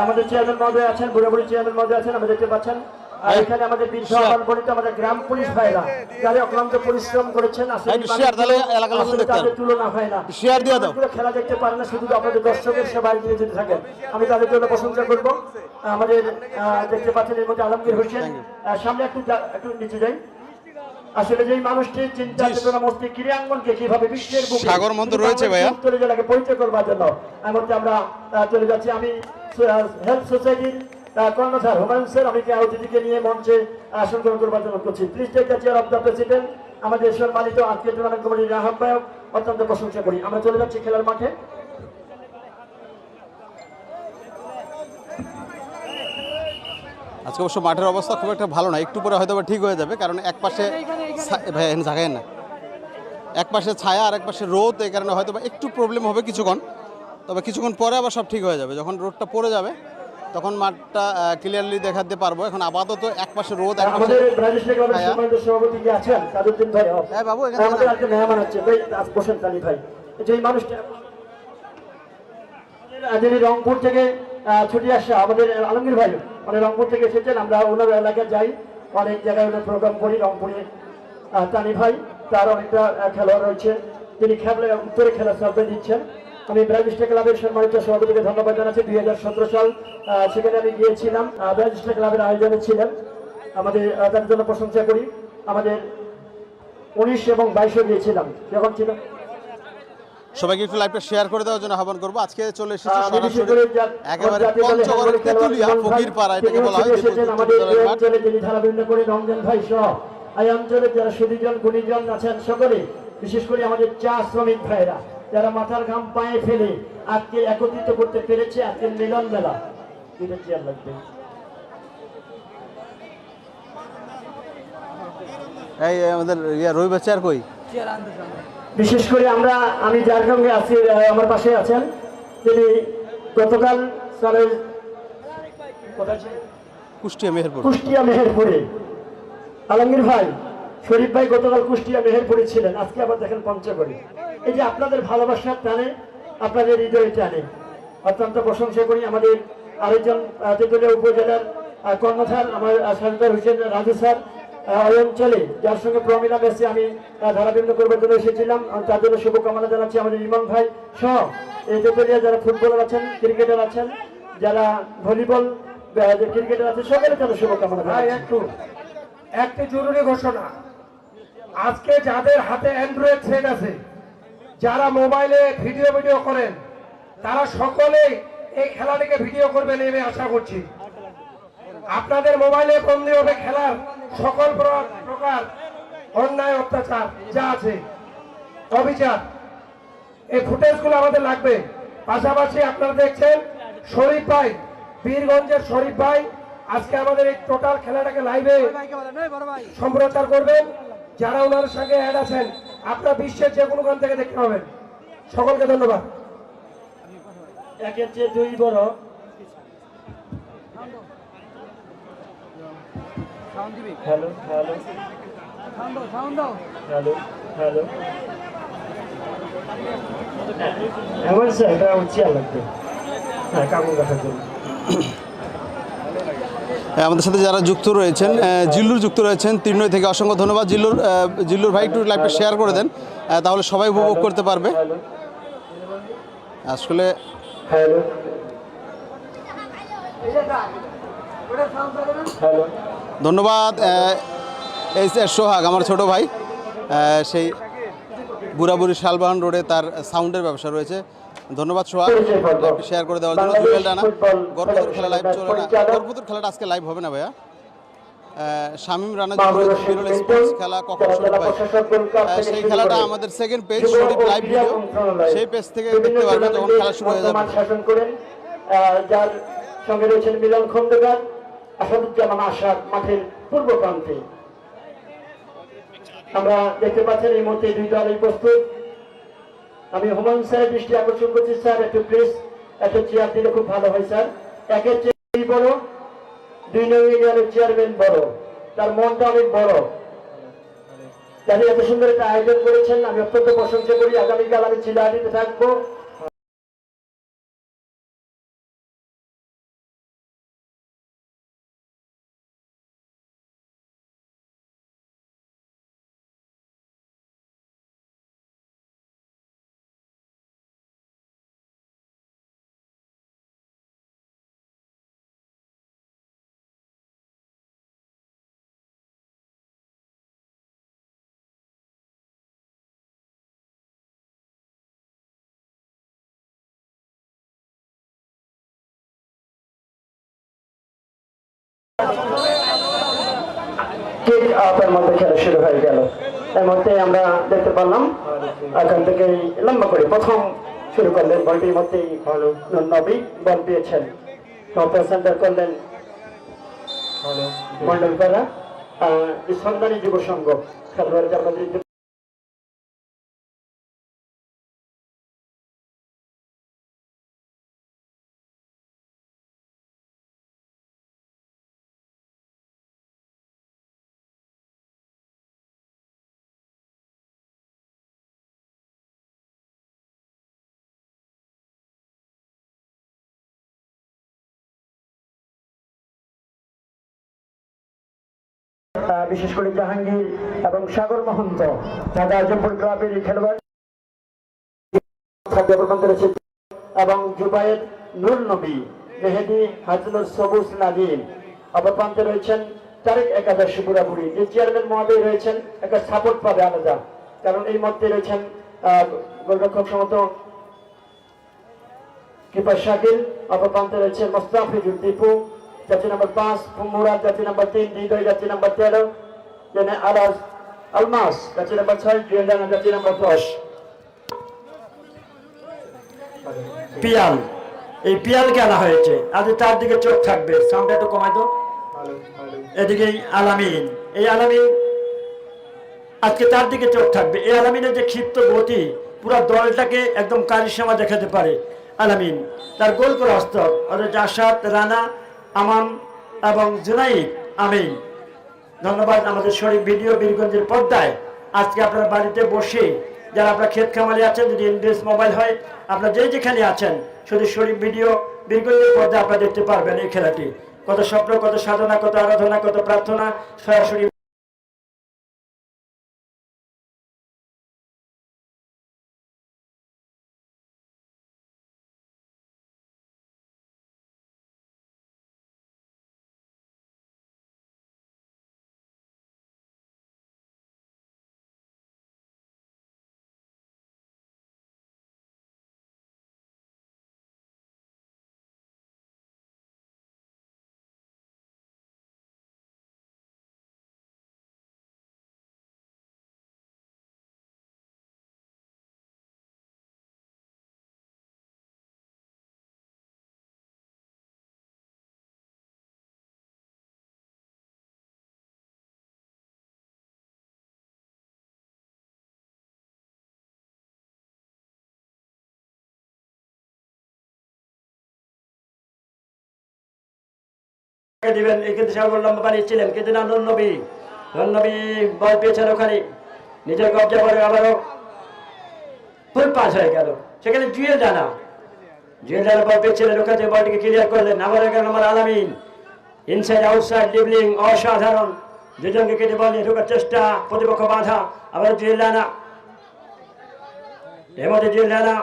আমাদের চেয়ারম্যান মহোদয় আছেন বুড়াবুড়ি চেয়ারম্যান মহোদয় আছেন আমরা দেখতে পাচ্ছেন। আর এখানে আমাদের বীর সহবান বলিত আমাদের গ্রাম পুলিশ ভাইরা যারা অক্লান্ত পরিশ্রম করেছেন দেখতে তাদের তুলনা হয় না। খেলা দেখতে পারে না শুধু আপনাদের দর্শকের সেবায় দিয়ে যদি থাকেন। আমি তাদের জন্য প্রশংসা করব। আমাদের দেখতে পাচ্ছেন এর মধ্যে আলমগীর হোসেন। সামনে একটু একটু নিচে যাই। আসলে যেই মানুষটি চিন্তা চেতনা মস্তি কীভাবে বিশ্বের বুকে সাগর মন্থন রয়েছে ভাইয়া। উত্তরে জেলাকে পরিচয় করবার জন্য। আমরা চলে যাচ্ছি। আমি হেলথ সোসাইটির কর্ণধার হুমায়ুন স্যার আমি কে অতিথিকে নিয়ে মঞ্চে আসন গ্রহণ করবার জন্য করছি। Please take the chair of the president আমাদের সম্মানিত আজকে টুর্নামেন্ট কমিটির আহ্বায়ক অত্যন্ত প্রশংসা করি। আমরা চলে যাচ্ছি খেলার মাঠে। আজকে অবশ্য মাঠের অবস্থা খুব একটা ভালো না একটু পরে হয়তো ঠিক হয়ে যাবে কারণ এক পাশে ভাই এখানে না। এক পাশে ছায়া আর এক পাশে রোদ এই কারণে হয়তো বা একটু প্রবলেম হবে কিছুক্ষণ। তবে কিছুক্ষণ পরে আবার সব ঠিক হয়ে যাবে। যখন রোদটা পড়ে যাবে তখন মাঠটা ক্লিয়ারলি দেখাতে পারব। এখন আপাতত এক পাশে রোদ এক পাশে আমাদের ব্রাজিল ক্লাবের ভাইয়া। সম্মানিত সভাপতি কি আছেন? তাজউদ্দিন ভাই হ্যাঁ বাবু এখানে ভাই মানুষটা রংপুর থেকে ছুটে আসা আমাদের আলমগীর ভাই। মানে রংপুর থেকে এসেছেন, আমরা ওনার এলাকায় যাই। অনেক জায়গায় ওনার প্রোগ্রাম করি, রংপুরে। তানি ভাই, তার অনেকটা খেলোয়াড় রয়েছে। তিনি খেলা, উত্তরে খেলা সার্ভে দিচ্ছেন। আমি ব্রাজিস্টা ক্লাবের সম্মানিত সভাপতিকে ধন্যবাদ জানাচ্ছি। দুই হাজার সতেরো সাল সেখানে আমি গিয়েছিলাম। ব্রাজিস্টা ক্লাবের আয়োজনে ছিলেন। আমাদের তার জন্য প্রশংসা করি। আমাদের উনিশ এবং বাইশে গিয়েছিলাম। যখন ছিল সবাইকে একটু লাইভটা শেয়ার করে দেওয়ার জন্য আহ্বান করব। আজকে চলে এসেছি সরাসরি একেবারে পঞ্চগড়ের তেতুলিয়া ফকির পাড়া এটাকে বলা হয় এই যারা সুদীজন গুণীজন আছেন সকলে বিশেষ করে আমাদের চা শ্রমিক ভাইরা যারা মাথার ঘাম পায়ে ফেলে আজকে একত্রিত করতে পেরেছে আজকে মিলন মেলা। এটা চেয়ার লাগবে? এই আমাদের ইয়া রবি বাচ্চার কই? বিশেষ করে আমরা আমি যার সঙ্গে আছি আমার পাশে আছেন তিনি গতকাল স্যারের কুষ্টিয়া মেহেরপুর। কুষ্টিয়া মেহেরপুরে। আলমগীর ভাই শরীফ ভাই গতকাল কুষ্টিয়া মেহেরপুরে ছিলেন আজকে আবার দেখেন পঞ্চগড়ে। এই যে আপনাদের ভালোবাসার টানে আপনাদের হৃদয়ে টানে অত্যন্ত প্রশংসা করি আমাদের আরেকজন তেঁতুলিয়া উপজেলার কর্ণধার আমার সরকার হোসেন রাজু স্যার। ওই অঞ্চলে যার সঙ্গে প্রমিলা ম্যাচে আমি ধারাবৃন্দ করবার জন্য এসেছিলাম। তার জন্য শুভকামনা জানাচ্ছি আমাদের ইমন ভাই সহ। এই যারা ফুটবলার আছেন ক্রিকেটার আছেন যারা ভলিবল ক্রিকেটার আছে সকলের জন্য শুভকামনা ভাই একটু একটি জরুরি ঘোষণা। আজকে যাদের হাতে অ্যান্ড্রয়েড সেট আছে যারা মোবাইলে ভিডিও ভিডিও করেন তারা সকলেই এই খেলাটিকে ভিডিও করবেন আমি আশা করছি। আপনাদের মোবাইলে বন্দি হবে খেলার সকল প্র- প্রকার অন্যায়, অত্যাচার যা আছে, অবিচার, এই ফুটেজগুলো আমাদের লাগবে। পাশাপাশি আপনারা দেখছেন শরীফ ভাই, বীরগঞ্জের শরীফ ভাই, আজকে আমাদের এই টোটাল খেলাটাকে লাইভে সম্প্রচার করবেন। যারা ওনার সঙ্গে অ্যাড আছেন, আপনার বিশ্বের যে কোনো গান থেকে দেখতে পাবেন। সকলকে ধন্যবাদ। একের চেয়ে দুই বড়। হ্যালো হ্যালো হ্যালো হ্যালো এমন স্যার এটা চেয়ার লাগবে। হ্যাঁ কাগজ রাখার জন্য। হ্যাঁ, আমাদের সাথে যারা যুক্ত রয়েছেন জিল্লুর যুক্ত রয়েছেন তিরনই থেকে অসংখ্য ধন্যবাদ। জিল্লুর জিল্লুর ভাই একটু লাইভটা শেয়ার করে দেন। তাহলে সবাই উপভোগ করতে পারবে। আসলে হ্যালো হ্যালো ধন্যবাদ। আহ, এই যে সোহাগ আমার ছোট ভাই সেই বুড়াবুড়ি শালবাহন রোডে তার সাউন্ডের ব্যবসা রয়েছে। ধন্যবাদ সোহাগ লাইভটি শেয়ার করে দেওয়ার জন্য। জুয়েল রানা গর্ভপুর খেলা লাইভ চলে না গর্ভপুর খেলাটা আজকে লাইভ হবে না ভাইয়া। শামীম রানা বিরল স্পোর্টস খেলা কখন শুরু হয়? সেই খেলাটা আমাদের second page Sharif live video সেই পেজ থেকে দেখতে পারবেন যখন খেলা শুরু হয়ে যাবে। শাসন করেন যার সঙ্গে রয়েছেন মিলন খন্দকার। আসাদুজ্জামান আশার মাঠের পূর্ব প্রান্তে। আমরা দেখতে পাচ্ছেন এই মুহূর্তে দুই দলই প্রস্তুত। আমি হুমায়ুন স্যারের দৃষ্টি আকর্ষণ করছি, স্যার, একটু প্লিজ একটা চেয়ার দিলে খুব ভালো হয়, স্যার। একের চেয়ে বড়, দুই নং ইউনিয়নের চেয়ারম্যান বড়। তার মনটা অনেক বড়। তাহলে এত সুন্দর একটা আয়োজন করেছেন, আমি অত্যন্ত প্রশংসা করি। আগামীকাল আমি চিলাহাটিতে থাকব। হাফের মধ্যে খেলা শুরু হয়ে গেল। এর মধ্যে আমরা দেখতে পারলাম এখান থেকে লম্বা করে প্রথম শুরু করলেন বলটির মধ্যেই নবী বল পেয়েছেন নর্থ সেন্টার করলেন মন্ডল পাড়া সন্ধানী যুব সংঘ খেলোয়াড় আমরা বিশেষ করে জাহাঙ্গীর এবং সাগর মহন্ত ঢাকা আজমপুর ক্লাবের খেলোয়াড় এবং জুবায়ের নূর নবী, মেহেদি হাজনুর সবুজ নাদিম অপর প্রান্তে রয়েছেন তারেক একাদশ বুড়াবুড়ি। যে চেয়ারম্যান মহাদয় রয়েছেন একটা সাপোর্ট পাবে আলাদা। কারণ এই মধ্যে রয়েছেন গোলরক্ষক সমত কিপার শাকিল। অপর প্রান্তে রয়েছে মোস্তাফিজুর দীপু। যাত্রী নম্বর পাঁচ মুরাদ যাত্রী নম্বর তিন হৃদয় যাত্রী নম্বর তেরো জেনে আলাস আলমাস যাত্রী নম্বর ছয় জুয়েলানা যাত্রী নম্বর দশ পিয়াল এই পিয়ালকে আনা হয়েছে আজ তার দিকে চোখ থাকবে সাউন্ডটা একটু কমাই তো এদিকে আলামিন এই আলামিন আজকে তার দিকে চোখ থাকবে এই আলামিনের যে ক্ষিপ্ত গতি পুরো দলটাকে একদম কারিশ্মা দেখাতে পারে আলামিন তার গোল করা অস্ত্র অথচ আসাদ রানা আমান এবং জুনাইদ আমি ধন্যবাদ আমাদের শরীফ ভিডিও বীরগঞ্জের পর্দায়। আজকে আপনার বাড়িতে বসে যারা আপনার ক্ষেত খামারে আছেন, যদি ইনভেস মোবাইল হয়, আপনার যে যেখানে আছেন, শুধু শরীফ ভিডিও বীরগঞ্জের পর্দায় আপনারা দেখতে পারবেন এই খেলাটি। কত স্বপ্ন, কত সাধনা, কত আরাধনা, কত প্রার্থনা, সরাসরি দিবেন। কিন্তু সাগর লম্বা বানিয়েছিলেন কিন্তু না বল পেয়েছেন ওখানে। নিজের কবজা করে আবারও ফুল পাস হয়ে গেল। সেখানে জুয়েল জানা। জুয়েল জানা বল পেয়েছিলেন বলটিকে ক্লিয়ার করলেন। আমার আলামিন। ইনসাইড আউটসাইড ডিবলিং অসাধারণ। দুজনকে কেটে বল নিয়ে ঢোকার চেষ্টা, প্রতিপক্ষ বাধা। আবার জুয়েল জানা। এর মধ্যে জুয়েল জানা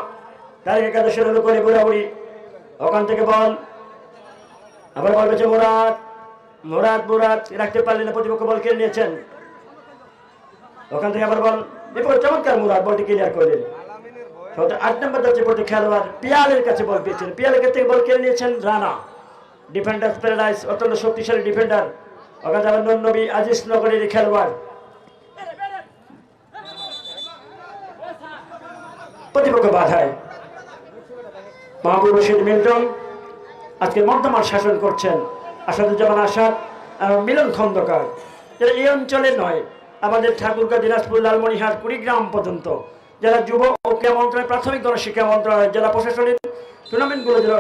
তার একাদশের করে বুড়াবুড়ি ওখান থেকে বল। আবার বল পেয়েছে মোরাদ মোরাদ, মুরাদ, রাখতে পারলেন না, প্রতিপক্ষ বল কেড়ে নিয়েছেন। ওখান থেকে আবার বল বিপদ চমৎকার মুরাদ, বলটি ক্লিয়ার করলেন আট নম্বর যাচ্ছে বলটি খেলোয়াড় পিয়ালের কাছে বল পেয়েছেন। পিয়ালের কাছ বল কেড়ে নিয়েছেন রানা। ডিফেন্ডার প্যারাডাইস অত্যন্ত শক্তিশালী ডিফেন্ডার ওখানে আবার নবী আজিজ নগরের খেলোয়াড়। প্রতিপক্ষ বাধায়। মাহবুব রশিদ মিল্টন আজকে মর্দমার শাসন করছেন আসাদুজ্জামান আসাদ মিলন খন্দকার। যারা এই অঞ্চলে নয়, আমাদের ঠাকুরগাঁ, দিনাজপুর লালমনিহাট কুড়িগ্রাম পর্যন্ত, যারা যুব ও ক্রীড়া মন্ত্রণালয়, প্রাথমিক গণশিক্ষা মন্ত্রণালয়, জেলা প্রশাসনের টুর্নামেন্টগুলো যারা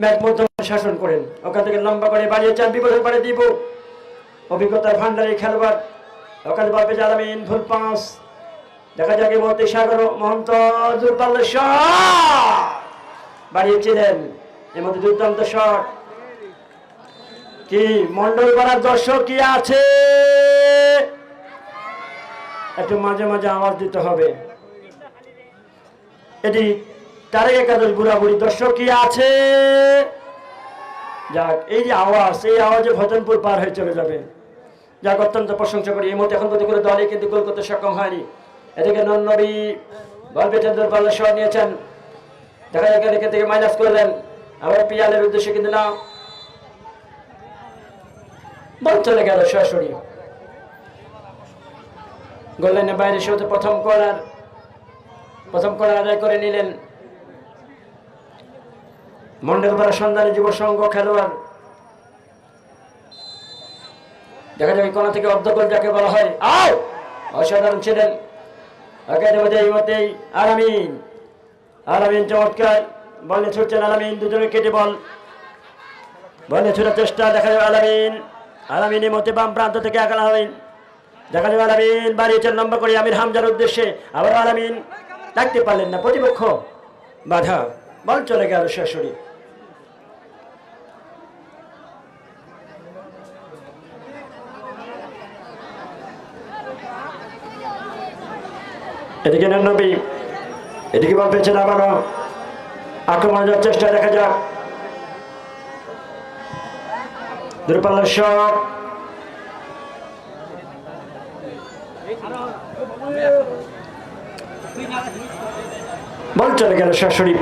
ম্যাচ মধ্যমান শাসন করেন, ওখান থেকে লম্বা করে বাড়িয়ে চান বিপদের পারে দিব। অভিজ্ঞতার ভান্ডারে খেলোয়াড় ওখানে পাবে জালামিন, ভুল পাঁচ দেখা যাক মুহূর্তে সাগর মহন্ত দূরপাল্লা শট বাড়িয়েছিলেন এর মধ্যে দুর্দান্ত শট কি মন্ডল পাড়ার দর্শক কি আছে? একটু মাঝে মাঝে আওয়াজ দিতে হবে। এটি তারেক একাদশ বুড়াবুড়ি। দর্শক কি আছে? যাক, এই যে আওয়াজ, এই আওয়াজে ভজনপুর পার হয়ে চলে যাবে। যাক, অত্যন্ত প্রশংসা করি। এই মুহূর্তে এখন পর্যন্ত করে দলে কিন্তু গোল করতে সক্ষম হয়নি। এদিকে নন নবী বল পেয়েছেন দূরপাল্লা শট নিয়েছেন। দেখা যাক এদিকে থেকে মাইনাস করলেন। আবার পিয়ালের উদ্দেশ্যে কিন্তু না বল চলে গেল সরাসরি। গোল্ডেনের বাইরে শুরুতে প্রথম করার প্রথম করার আদায় করে নিলেন। মন্ডলপাড়া সন্ধানী যুব সংঘ খেলোয়াড়। দেখা যাবে কোনা থেকে অর্ধকল যাকে বলা হয়। আও! অসাধারণ ছিলেন। একাডেমিতে এই মতেই আলামিন আলামিন চমৎকার। বলে ছুটছেন আলামিন, দুজনে কেটে বল। বলে ছোটার চেষ্টা, দেখা যাবে আলামিন। আলামিনের মধ্যে বাম প্রান্ত থেকে আগাল আলামিন। দেখা যাবে আলামিন, বাড়িয়েছেন লম্বা করে আমির হামজার উদ্দেশ্যে। আবার আলামিন ডাকতে পারলেন না, প্রতিপক্ষ বাধা। বল চলে গেল সরাসরি। এদিকে নবী। এদিকে বল পেয়েছেন আবারও। আক্রমণ যাওয়ার চেষ্টা দেখা যাক। দূরপাল্লার শট। বল চলে গেল সরাসরি।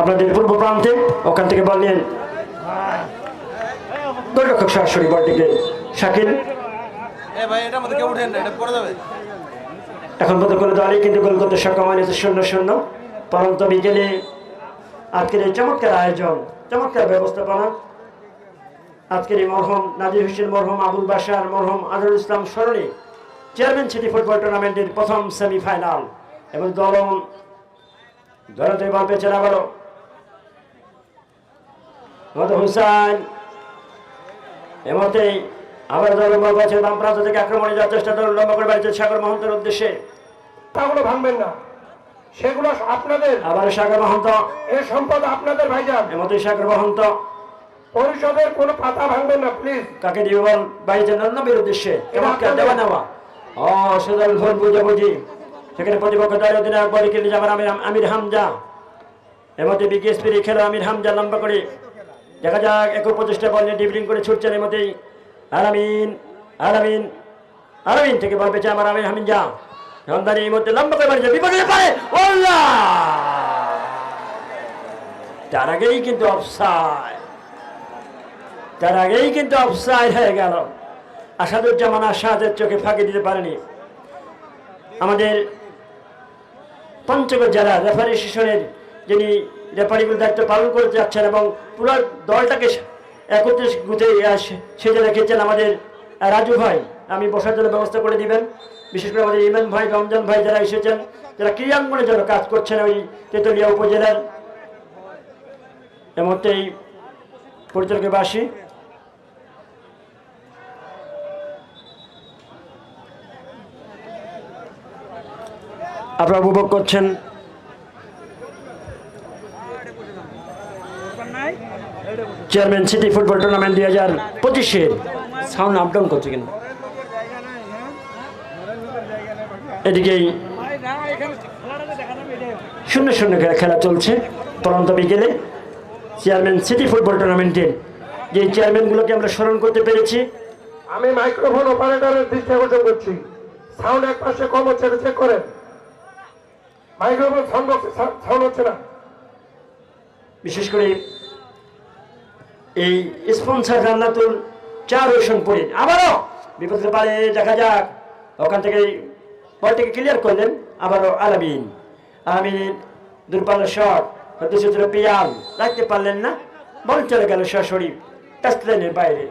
আপনাদের পূর্ব প্রান্তে ওখান থেকে বল নিয়ে গোলরক্ষক সরাসরি বলটিকে শাকিল। এখন পর্যন্ত কোনো দলই কিন্তু গোল করতে সক্ষম হয়নি শূন্য শূন্য। পরন্ত বিকেলে আজকের এই চমৎকার আয়োজন, চমৎকার ব্যবস্থাপনা। আজকের এই মরহম নাজির হোসেন, মরহম আবুল বাসার মরহম আজরুল ইসলাম স্মরণে চেয়ারম্যান সিটি ফুটবল টুর্নামেন্টের প্রথম সেমিফাইনাল এবং দলম দলতে বল পেয়েছেন আবারও মোহাম্মদ হুসাইন এমতেই আবার দল বল পেয়েছে বাম প্রান্ত থেকে আক্রমণে যাওয়ার চেষ্টা দল লম্বা করে বাড়িতে সাগর মহন্তের উদ্দেশ্যে। তাগুলো ভাঙবেন না। সেগুলো আপনাদের। আবার সাগর মহন্ত। এ সম্পদ আপনাদের ভাইজান। এমতেই সাগর মহন্ত। পরিষদের কোনো পাতা ভাঙবেন না প্লিজ। কাকে দিবে বল? নন্নবীর উদ্দেশ্যে? চমৎকার দেওয়া নেওয়া? ও সুদল ভোর বুঝাবুঝি। সেখানে প্রতিপক্ষ দলের অধিনায়ক বলে খেলে যাবার আমির আমির হামজা। এমতে বিকেএসপির খেলো আমির হামজা লম্বা করে। দেখা যাক এক প্রচেষ্টা বল নিয়ে ডিবলিং করে ছুটছেন এমতেই আলামিন আলামিন আলামিন থেকে বল পেয়েছে আমার আমির রমদানি এই লম্বা করে বাড়িছে বিপদে পারে তার আগেই কিন্তু অফসাইড তার আগেই কিন্তু অফসাইড হয়ে গেল। আসাদুজ্জামান আসাদের চোখে ফাঁকি দিতে পারেনি। আমাদের পঞ্চগড় জেলা রেফারি স্টেশনের যিনি রেফারিগুলো দায়িত্ব পালন করে যাচ্ছেন এবং পুরো দলটাকে একত্রে গুতে সেজে রেখেছেন আমাদের রাজু ভাই, আমি বসার জন্য ব্যবস্থা করে দিবেন। বিশেষ করে আমাদের ইমান ভাই, রমজান ভাই যারা এসেছেন, যারা ক্রিয়াঙ্গনের জন্য কাজ করছেন ওই তেতুলিয়া উপজেলার এ মুহূর্তে এই পরিচালকের বাসী আপনারা উপভোগ করছেন চেয়ারম্যান সিটি ফুটবল টুর্নামেন্ট দুই হাজার পঁচিশের সাউন্ড আপ ডাউন করছে কিন্তু। এদিকেই শূন্য শূন্য খেলা চলছে পরন্ত বিকেলে চেয়ারম্যান সিটি ফুটবল টুর্নামেন্টের যে চেয়ারম্যানগুলোকে আমরা স্মরণ করতে পেরেছি। আমি মাইক্রোফোন অপারেটরের দৃষ্টি আকর্ষণ করছি। সাউন্ড এক পাশে কম হচ্ছে এটা চেক করেন। মাইক্রোফোন সাউন্ড সাউন্ড হচ্ছে না। বিশেষ করে এই স্পন্সার জান্নাতুল চার রোশনপুরে আবারও বিপদের পারে দেখা যাক। ওখান থেকে বলটিকে ক্লিয়ার করলেন, আবারও আলামিন। আলামিন দূরপাল্লা শট ছিল পিয়াল, রাখতে পারলেন না বল চলে গেল সরাসরি টাচ লাইনের বাইরে।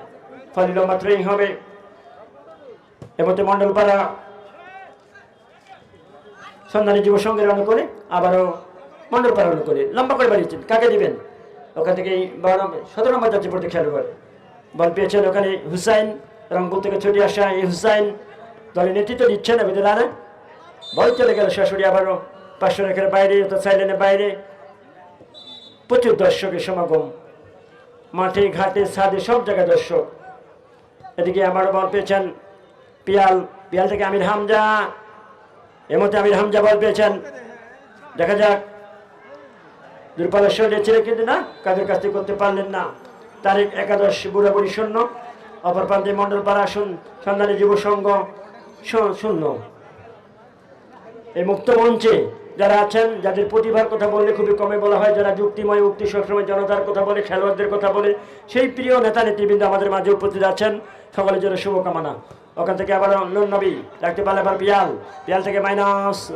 ফলিল মাত্রই হবে। এমতে মন্ডলপাড়া সন্ধানী যুব সংঘের অনুকূলে, আবারও মন্ডল পাড়া অনুকূলে। লম্বা করে বাড়িয়েছেন কাকে দিবেন? ওখান থেকে বারো, সতেরো নম্বর যাচ্ছে পড়তে করে। বল পেয়েছেন ওখানে হুসাইন, রংপুর থেকে ছুটে আসা এই হুসাইন। দলের নেতৃত্ব দিচ্ছেন এবার রানে বল চলে গেল সরাসরি আবারও। পাঁচশো রেখার বাইরে অর্থাৎ সাইলেনের বাইরে। প্রচুর দর্শকের সমাগম। মাঠে, ঘাটে, ছাদে সব জায়গায় দর্শক। এদিকে আবারও বল পেয়েছেন পিয়াল। পিয়াল থেকে আমির হামজা। এর মধ্যে আমির হামজা বল পেয়েছেন। দেখা যাক। দুর্পালেশ্বর ছিল কিন্তু না কাজের কাজটি করতে পারলেন না। তারিখ একাদশ, বুড়াবুড়ি শূন্য। অপর প্রান্তে মন্ডল পাড়া সন্ধানী যুব সংঘ। শূন্য এই মুক্ত মঞ্চে যারা আছেন, যাদের প্রতিভার কথা বললে খুবই কমে বলা হয়, যারা যুক্তিময়, উক্তি সবসময় জনতার কথা বলে, খেলোয়াড়দের কথা বলে, সেই প্রিয় নেতা, নেতৃবৃন্দ আমাদের মাঝে উপস্থিত আছেন। সকলের জন্য শুভকামনা। ওখান থেকে আবার নুন নবী, রাখতে পারলে আবার পিয়াল। পিয়াল থেকে মাইনাস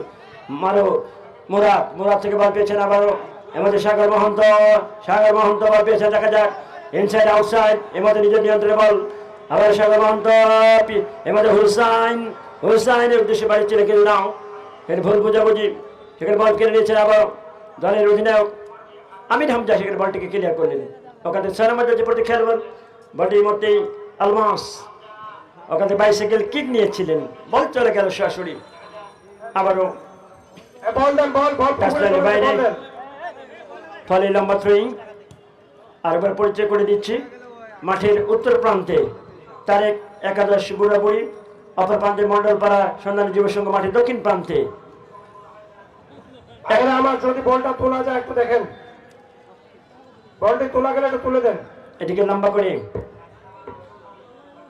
মারো, মুরাদ। মুরাদ থেকে বল পেয়েছেন আবারও। এর মধ্যে সাগর মহন্ত সাগর মহন্ত বল পেয়েছেন দেখা যাক। ইনসাইড আউটসাইড এর নিজের নিয়ন্ত্রণে বল। পি- এর মধ্যে হুসাইন হুসাইনের উদ্দেশ্যে বাড়ি চলে কিন্তু নাও। এর ভুল বোঝাবুঝি সেখানে বল কেড়ে নিয়েছেন আবার দলের অধিনায়ক। আমির হামজা সেখানে বলটিকে ক্লিয়ার করলেন ওখানে সালামাজ যে প্রতি খেলবেন বলটি মুহূর্তেই আলমাস ওখানে বাইসাইকেল কিক নিয়েছিলেন। বল চলে গেল সরাসরি। আবারও বাইরে। ফলে লম্বা থ্রোয়িং আরেকবার পরিচয় করে দিচ্ছি। মাঠের উত্তর প্রান্তে তারেক একাদশ বুড়াবুড়ি অপর প্রান্তে মন্ডলপাড়া সন্ধানী যুব সংঘ মাঠে দক্ষিণ প্রান্তে। এখানে আমার যদি বলটা তোলা যায় একটু দেখেন। বলটি তোলা গেলে একটু তুলে দেন। এটিকে লম্বা করে।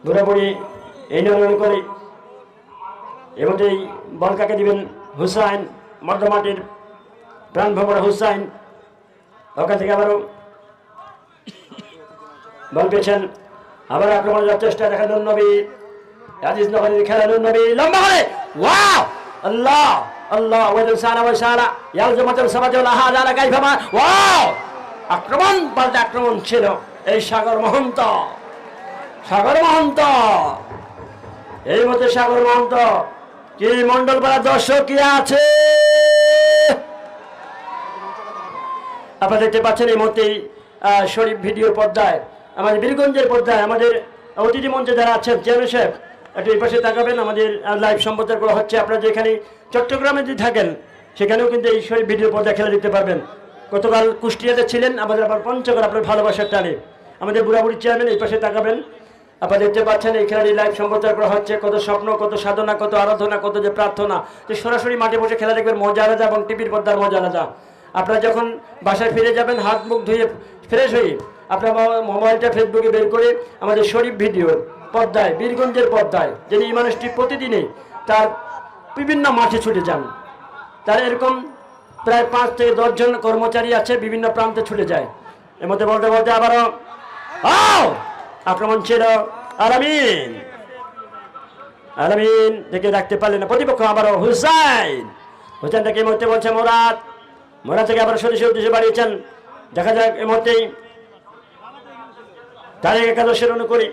বুড়াবুড়ি এই নড়ানড়ি করে। এবং এই বল কাকে দিবেন? হুসাইন মধ্যমাটির প্রাণ ভ্রমণ হুসাইন। ওখান থেকে আবারও বল পেয়েছেন আবার আক্রমণের চেষ্টা দেখা নুন নবী। আজিজ নগরীর খেলা নুন নবী। লম্বা করে। ওয়াও! আল্লাহ! আল্লাহ! ওয়াদুল সানা ওয়া সালা ইয়ালজমাতুল সামাতুল আহাদালা কাইফামা ওয়াও! আক্রমণ পাল্টা আক্রমণ ছিল। এই সাগর মহন্ত। সাগর মহন্ত। এই মধ্যে সাগর মহন্ত। কি মন্ডল পাড়া দর্শক কি আছে? আপনারা দেখতে পাচ্ছেন এই আহ, শরীফ ভিডিওর পর্দায় আমাদের বীরগঞ্জের পর্দায় আমাদের অতিথি মঞ্চে যারা আছেন, চেয়ারম্যান সাহেব, একটু এই পাশে তাকাবেন, আমাদের লাইভ সম্প্রচার করা হচ্ছে। আপনারা যেখানে চট্টগ্রামে যদি থাকেন, সেখানেও কিন্তু এই শরীফ ভিডিও পর্দায় খেলা দিতে পারবেন। গতকাল কুষ্টিয়াতে ছিলেন, আমাদের আবার পঞ্চগড় আপনার ভালোবাসার টানে। আমাদের বুড়াবুড়ি চেয়ারম্যান এই পাশে তাকাবেন। আপনারা দেখতে পাচ্ছেন, এই খেলাটি লাইভ সম্প্রচার করা হচ্ছে। কত স্বপ্ন, কত সাধনা, কত আরাধনা, কত যে প্রার্থনা, যে সরাসরি মাঠে বসে খেলা দেখবেন, মজা আলাদা এবং টিভির পর্দার মজা আলাদা। আপনারা যখন বাসায় ফিরে যাবেন, হাত মুখ ধুয়ে ফ্রেশ হয়ে আপনার মোবাইলটা ফেসবুকে বের করে আমাদের শরীফ ভিডিওর পর্দায় বীরগঞ্জের পর্দায় যিনি এই মানুষটি প্রতিদিনই তার বিভিন্ন মাঠে ছুটে যান। তার এরকম প্রায় পাঁচ থেকে দশজন কর্মচারী আছে, বিভিন্ন প্রান্তে ছুটে যায়। এর মধ্যে বলতে বলতে আবারও! আক্রমণ ছিল। আলামিন আলামিন দেখে রাখতে পারলেন না। প্রতিপক্ষ আবারও হুসাইন। হুসাইন থেকে এই মুহূর্তে বলছে, মোরাদ মোরাদ থেকে আবার সরিষে উদ্দেশ্যে বাড়িয়েছেন। দেখা যাক এই মুহূর্তেই তারিখ একাদশের অনুকূলে